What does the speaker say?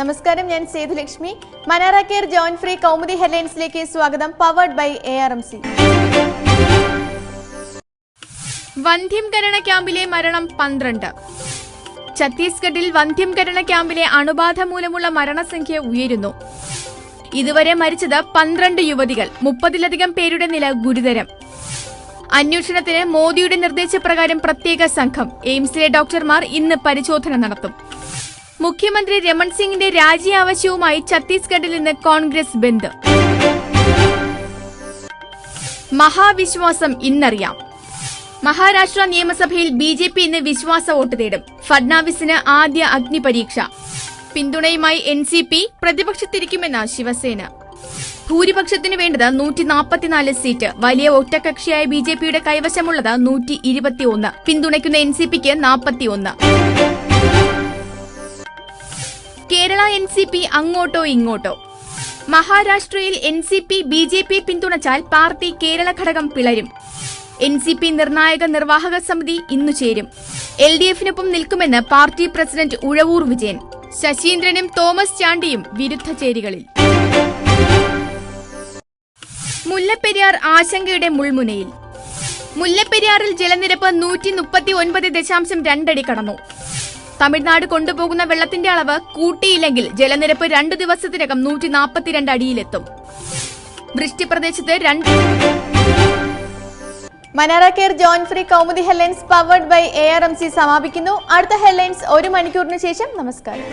നമസ്കാരം ഞാൻ Sethulakshmi. Manara care join free Kaumudi ഹെഡ്ലൈൻസിലേക്ക് സ്വാഗതം powered by A R M C വന്ധ്യംകരണ ക്യാമ്പിലെ മരണം പന്ത്രണ്ട്. ഛത്തീസ്ഗഡിൽ വന്ധ്യംകരണ ക്യാമ്പിലെ അണുബാധ മൂലമുള്ള മരണസംഖ്യ ഉയരുന്നു. ഇതുവരെ മരിച്ചത് പന്ത്രണ്ട് യുവതികൾ മുപ്പതിലധികം പേരുടെ നില ഗുരുതരം. അന്വേഷണത്തിന് മോദിയുടെ നിർദ്ദേശപ്രകാരം പ്രത്യേക സംഘം എയിംസിലെ ഡോക്ടർമാർ ഇന്ന് പരിശോധന നടത്തും. മുഖ്യമന്ത്രി രമൺ സിംഗിന്റെ രാജി ആവശ്യവുമായി ഛത്തീസ്ഗഡിൽ നിന്ന് കോൺഗ്രസ് ബന്ധം മഹാവിശ്വാസം ഇന്നറിയാം. മഹാരാഷ്ട്ര നിയമസഭയിൽ ബി ജെ പി ഇന്ന് വിശ്വാസ വോട്ട് തേടും. ഫഡ്നാവിസിന് ആദ്യ അഗ്നിപരീക്ഷ പിന്തുണയുമായി എൻ സി പി പ്രതിപക്ഷത്തിരിക്കുമെന്ന് ശിവസേന. ഭൂരിപക്ഷത്തിന് വേണ്ടത് നൂറ്റി നാൽപ്പത്തിനാല് സീറ്റ്. വലിയ ഒറ്റകക്ഷിയായ ബി ജെ പിയുടെ കൈവശമുള്ളത് നൂറ്റി ഇരുപത്തിയൊന്ന് പിന്തുണയ്ക്കുന്ന എൻ സി പിക്ക് നാൽപ്പത്തിയൊന്ന് കേരള എൻ സി പി അങ്ങോട്ടോ ഇങ്ങോട്ടോ. മഹാരാഷ്ട്രയിൽ N C P B J P പിന്തുണച്ചാൽ party Kerala ഘടകം പിളരും. എൻ സി പി നിർണായക നിർവാഹക സമിതി ഇന്നു ചേരും. എൽ ഡി എഫിനൊപ്പം നിൽക്കുമെന്ന് പാർട്ടി പ്രസിഡന്റ് ഉഴവൂർ വിജയൻ. ശശീന്ദ്രനും തോമസ് ചാണ്ടിയും വിരുദ്ധ ചേരികളിൽ. മുല്ലപ്പെരിയാർ ആശങ്കയുടെ മുൾമുനയിൽ. മുല്ലപ്പെരിയാറിൽ ജലനിരപ്പ് നൂറ്റി മുപ്പത്തി ഒൻപത് ദശാംശം രണ്ടടി കടന്നു. തമിഴ്നാട് കൊണ്ടുപോകുന്ന വെള്ളത്തിന്റെ അളവ് കൂട്ടിയില്ലെങ്കിൽ ജലനിരപ്പ് രണ്ടു ദിവസത്തിനകം നൂറ്റി നാൽപ്പത്തിരണ്ട് അടിയിലെത്തും. വൃഷ്ടിപ്രദേശത്ത് രണ്ട് Manara care join free Kaumudi headlines powered by A R M C സമാപിക്കുന്നു. അടുത്ത ഹെഡ്ലൈൻസ് ഒരു മണിക്കൂറിന് ശേഷം നമസ്കാരം.